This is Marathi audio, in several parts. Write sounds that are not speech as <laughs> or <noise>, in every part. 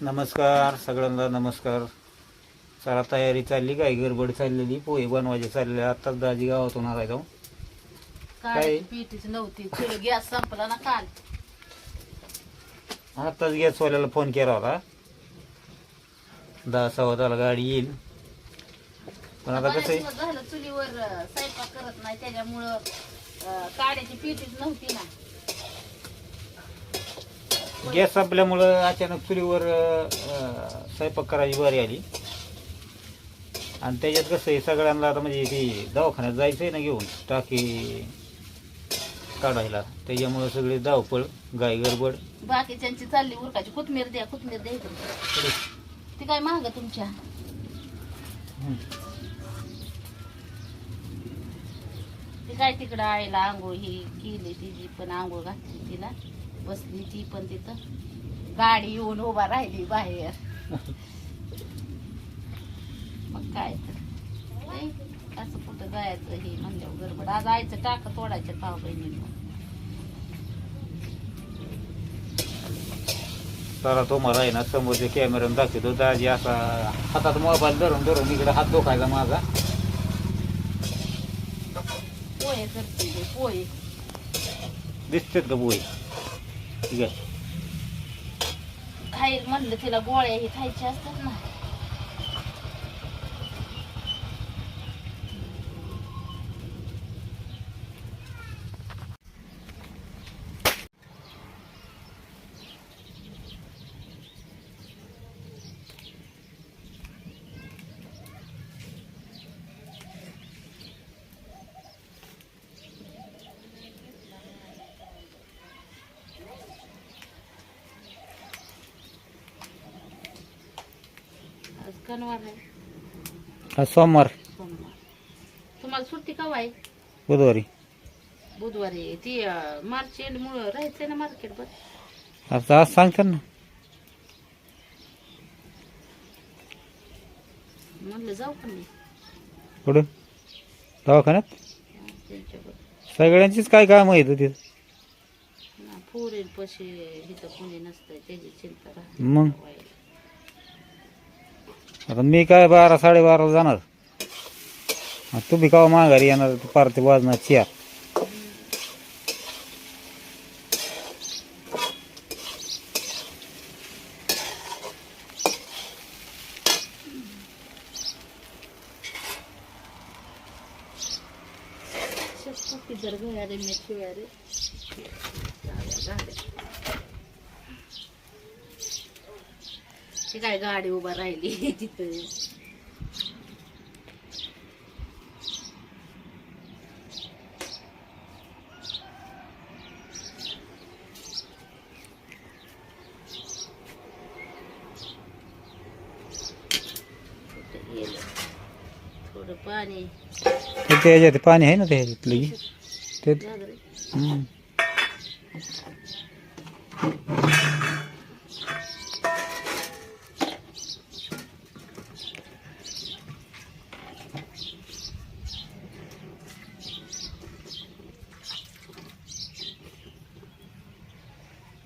नमस्कार सगळ्यांना नमस्कार. चला तयारी चालली काय? गडबड चाललेली पोहे बनवायचे चाललेले आत्ताच दाजी गावातून आलाय जाऊ काय? पीठीच नव्हती. गॅस संपला ना काल. आत्ताच गॅसवाल्याला फोन केला होता. दहा सव्वा दहाला गाडी येईल. पण आता बऱ्याच कसं आहे? दिवस झालं चुलीवर अं, स्वयंपाक करत नाही. त्याच्यामुळं अं, काढायची पीठीच नव्हती ना. गॅस संपल्यामुळं अचानक चुलीवर स्वयंपाक करायची बारी आली. आणि त्याच्यात कसं आहे सगळ्यांना आता म्हणजे ती दवाखान्यात जायचं आहे ना घेऊन टाकी काढायला. त्याच्यामुळं सगळे धावपळ गाय गडबड. बाकीच्यांची चालली उरकाची कोथमीर द्या कोथमीर द्या इकडे ती काय महाग तुमच्या? ती काय तिकडं आईला आंघोळ ही केली तिची पण आंघोळ घातली तिला. बसली ती पण तिथं. गाडी येऊन उभा राहिली बाहेर. मग काय तर. असं कुठं जायचं हे म्हणल्यावर गडबड. आज आईचं टाक तोडायचं पाव बहिणी तर तो मला आहे ना समोरच्या कॅमेऱ्यानं दाखवतो दाजी असा हातात मोबाईल धरून धरून इकडे हात धोकायचा माझा. पोहे करते पोहे. दिसतेत का बोई ठीक आहे खाईल म्हणलं तिला गोळ्या ही खायच्या असतात ना. आज कनवार आहे. आज सोमवार. सोमवार. तुम्हाला सुट्टी कवा आहे? बुधवारी. बुधवारी. आहे. ती अं, मार्च एंड मुळे राहायचंय ना मार्केट बर आता आज सांगतात ना. म्हणलं जाऊ का मी? कुठं? दवाखान्यात? त्यांच्याकडे. सगळ्यांचीच काय काम आहे तिथे? पोरील पशी इथं कोणी नसतं त्याची चिंता राहते. मग? आता मी काय बारा साडेबाराला जाणार. तुम्ही कावा माघारी येणार पार ते वाजणार चार शेतकरी जर गळ्यारे मेथी रे ती काय गाडी उभा राहिली तिथं? थोडं पाणी ह्याच्यात पाणी आहे ना त्या ह्याच्यातलं की. ते. हम्म.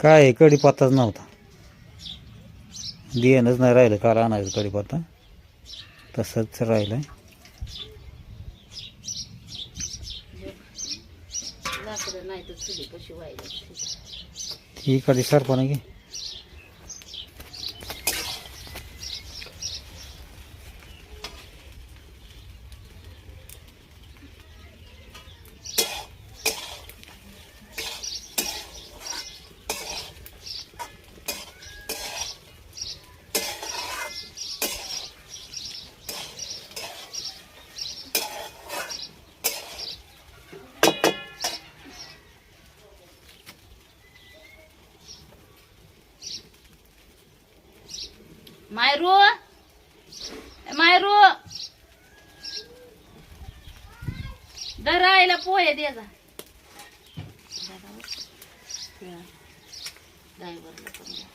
काय कडीपत्ताच नव्हता. बियाणंच नाही राहिलं काल आणायचं कडीपत्ता. तसंच राहिलं व्हायला ही कधी सरपण की? मायरू? ए मायरू? धरायला पोहे दे जा. ड्रायव्हरला पण द्या.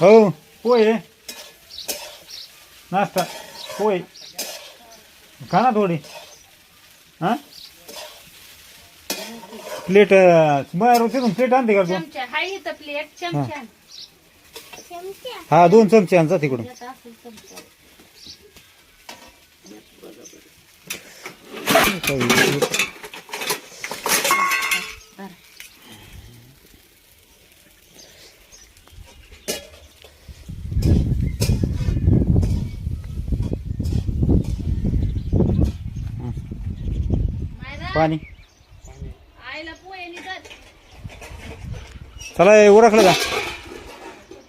हो पोहे. नाश्ता पोहे. खा ना थोडी. हां? प्लेट बाहेर तिथून प्लेट आणते का तू? चमचा हाय इथं प्लेट चमचा. हा दोन चमचे आणचा तिकडून. यात असेल चमचा. धरा. मायरा, पाणी आईला पोहे निघत चला हे उरकलं का?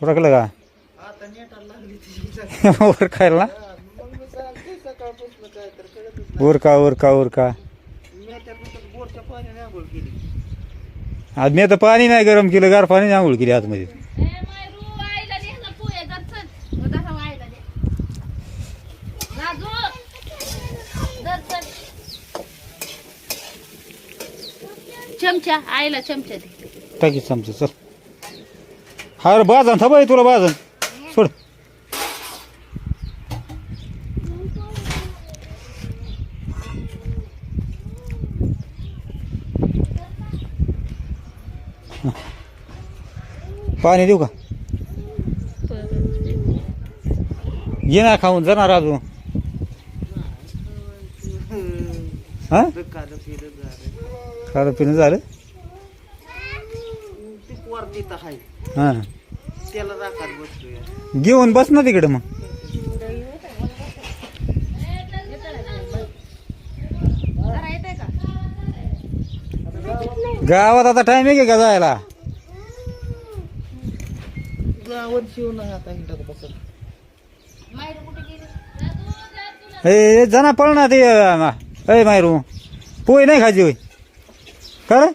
उरकलं का? <laughs> वर ना? उरका उरका उरका. आज मी आता पाणी नाही गरम केलं गार पाणी आंघोळ केली आतमध्ये. चमचा आईला चमचा दे. टाकी चमचे चल. हा बाजन थांबा तुला बाजन. सोड. पाणी देऊ का? ये ना खाऊन जाणार अजून हा? खाणं पिणं झालं? हा. त्याला राखात बसतोय घेऊन बस ना तिकडे मग. गावात आता टाइम आहे का जायला? गावात शिवून आता हिंडत बसत. तुला. ए जना पळ ना ते मायरू. पोय नाही खायची होय. का रे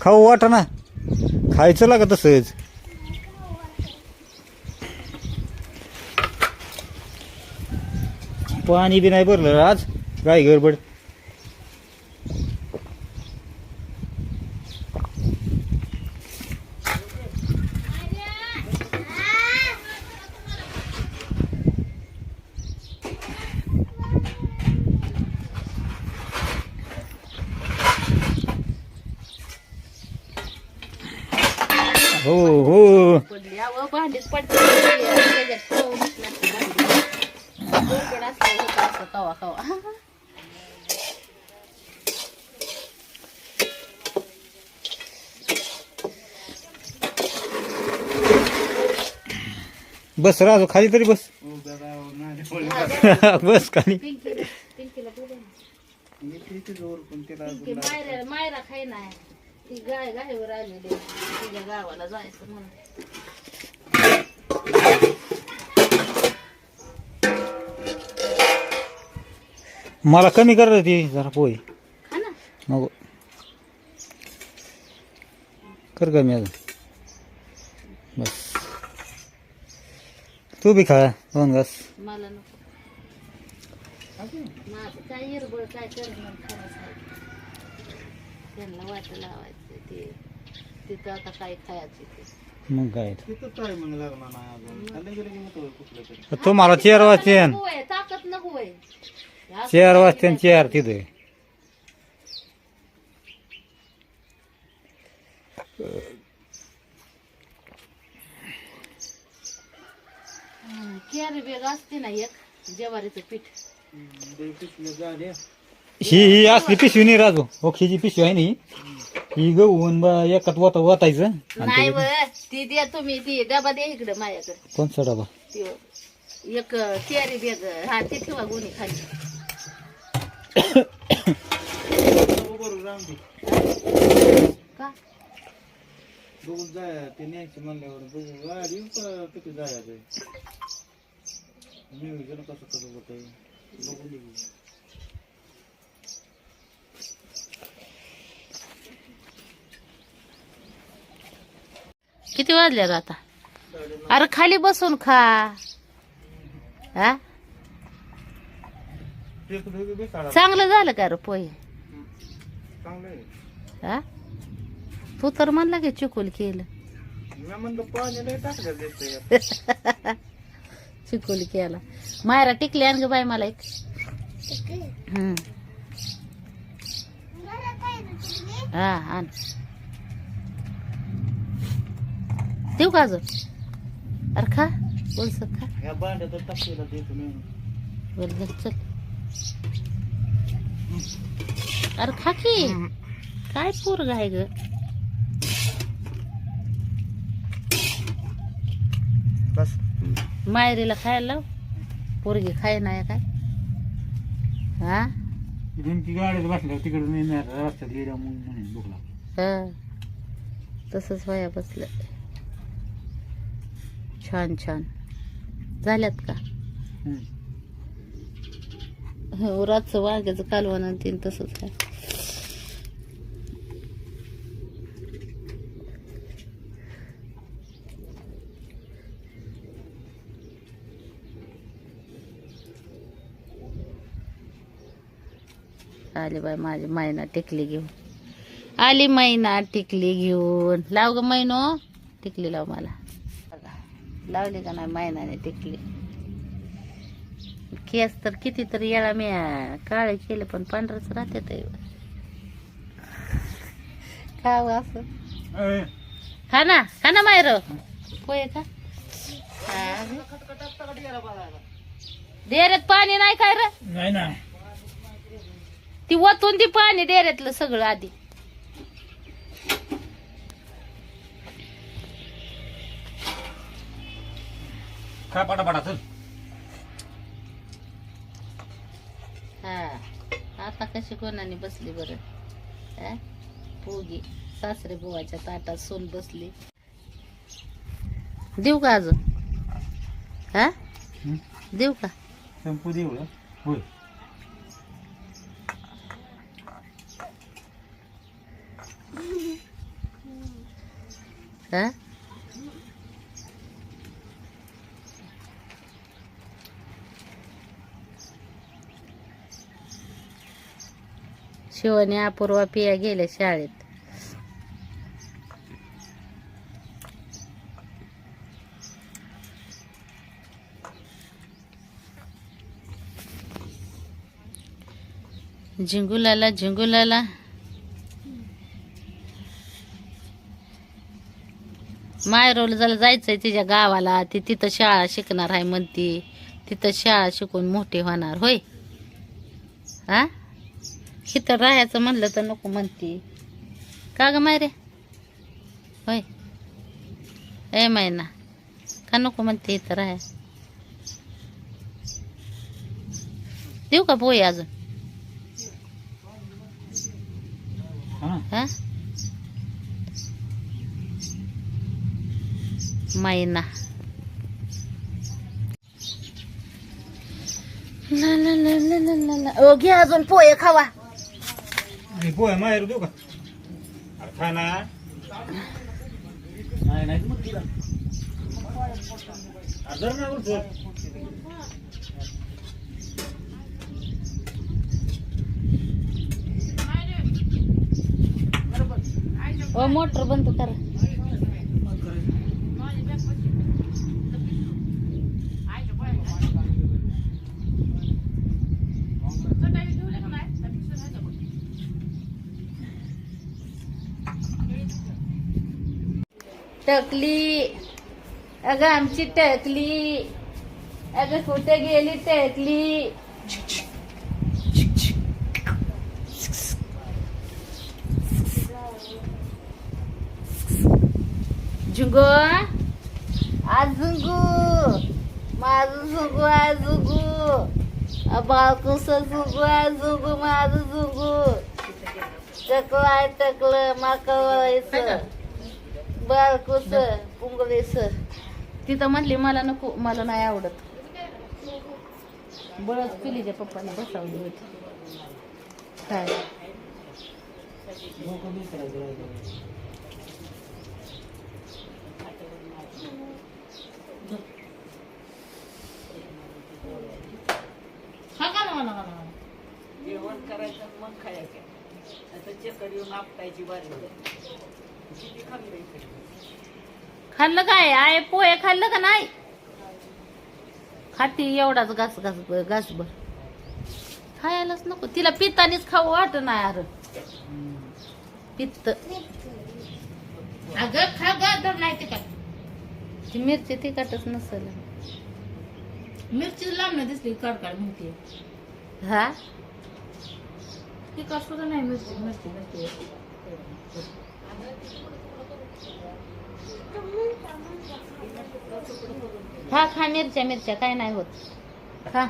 खाऊ वाट ना खायचं लागा तसंच पाणी बी नाही भरलं आज. काय गडबड. हो हो भांडीच पडते कवा कवा बस राजू खाली तरी बस बस खाली मायरा मायरा खाय नाही ती गाय गायवर आलेली आहे. तिच्या गावाला जायचं म्हणून. मला कमी कर रे ती जरा पोय खा ना. नको. कर कमी अजून. बस. तू बी खा दोन घास. मला नको. माझं काय हिरबळ काय करणार खरंच आहे. त्यांना वाट लावायचं. ते तिथं आता काय खायचं ते. मग काय तर. तिथं काय मग लागणार नाही अजून? खाली गेलं की मग तो कुठलं तरी. तुम्हाला चार वाजते. नको आहे, ताकद नको आहे. हे असं चार काय वाजते नाही. चार तिथे. हं, कॅरी बॅग असते ना एक ज्वारीचं पीठ. गाड्या ही ही असली पिशवी नाही राजू. ओखीची पिशवी आहे नी ही. गहून बा एकात वत वतायचं. आणि नाही ते- ती द्या तुम्ही ती डबा द्या इकडे माझ्याकडे. कोणचा डबा? ती एक कॅरी बॅग हा ती ठेवा गुन्हे खाली. का? बघून जाय ते न्यायचं म्हणल्यावर बघू गाडी का किती कसं कसं होत येऊ. किती वाजल्यात आता? अरे खाली बसून खा. हा? चांगलं झालं का रे पोहे? हा? तू तर म्हणला की चिकोल केलं. <laughs> चिकोल केला. मायरा टिकली आण ग बाय मला एक. हम्म. हा आण. देऊ का अजून? अरे खा बोलस खा. ह्या भांड्यात टाकलेला देतो मी बोल घे, चल. अरे खा की. काय पोरग आहे ग? बस. मायरीला खायला लाव. पोरगी खाय नाही काय. हा? गाडीत बसल्यावर तिकडे मी रस्त्यात गेल्या म्हणून भूक लागली. हा. तसंच वया बसलं छान छान. झाल्यात का? हम्म. रातचं वांग्याचं कालवण तीन तसंच काय आली बाय माझी मैना टिकली घेऊन. आली मैना टिकली घेऊन. लाव ग मैनो. टिकली लाव मला. लावली का नाही मैनाने टिकली? केस तर कितीतरी येळा मी अं, काळे केले पण पांढरच राहते ते. खाव असं? अय, खा ना खा ना मायर. पोहे का डेऱ्यात पाणी नाही काय र? ती वतून ती पाणी डेऱ्यातलं सगळं आधी. खा पटापटा चल. हा. आता कशी कोणाने बसली बरं? हा? पोगी सासरे बुवाच्या ताटात सोन बसली. देऊ का अजून? हा? हं? देऊ का? संपू दे एवढं होय. हा? शिवानी अपूर्वा पिया गेल्या शाळेत. झिंगुलाला झिंगुलाला मायरोल जरा जायचंय तिच्या गावाला ती तिथं शाळा शिकणार आहे म्हणती. तिथं शाळा शिकून मोठी होणार होय? हा इथं राहायचं म्हणलं तर नको म्हणती. का ग मायरे? होय. ए मैना का नको म्हणते इथं राहाय? देऊ का पोई अजून? हा. मैना. ला ला ला ला ला ला अजून पोहे खावा. आणि पोहे माहेर देऊ का अरे खा ना नाही नाही मग तिला ना मोटर बंद करा टकली. अगं आमची टकली. अगं कुठे गेली टकली? झुंगो आज झुंगू. माझं झुंगू आज झुंगू. बाळकुस झुंगू आज झुंगू माझं झुंगू. टकलं माकवायचं वळायचं बाळकुस पुंगळीस तिथं म्हणली मला नको मला नाही आवडत. बळच पिलीच्या पप्पाने बसावली होती. काय. जेवण करायचं मग खायचं. आता चक्कर येऊन आपटायची बारी खाल्लं काय? आहे पोहे खाल्लं का नाही? खाती एवढाच घास घास घासभर. खायलाच नको. तिला पितानीच खाऊ वाट नाही अरे. पित्त. अगं खा ग नाही तिखट. ती मिरची तिखटच नसेल. मिरची लांबणं दिसली कडकाड म्हणते. हा? ती सुद्धा नाही मिरची मिरची मिरची. खा खा मिरच्या मिरच्या काय नाही होत. खा.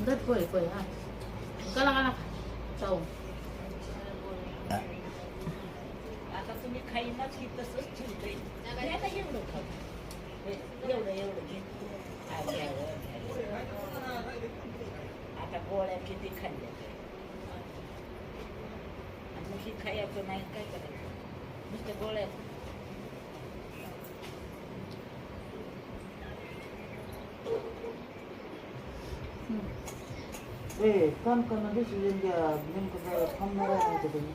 घट पोळी पोळी हा. कला कला चाऊ आता तुम्ही खाईनाच की तसंच एवढं खाऊ. एवढं एवढं. आता गोळ्या किती खाल्ल्या? आणि खायचं नाही काय करायचं नुसत्या गोळ्या ए काम करणं दिसून घ्या नेमकं काय थांबणार आहे तुम्ही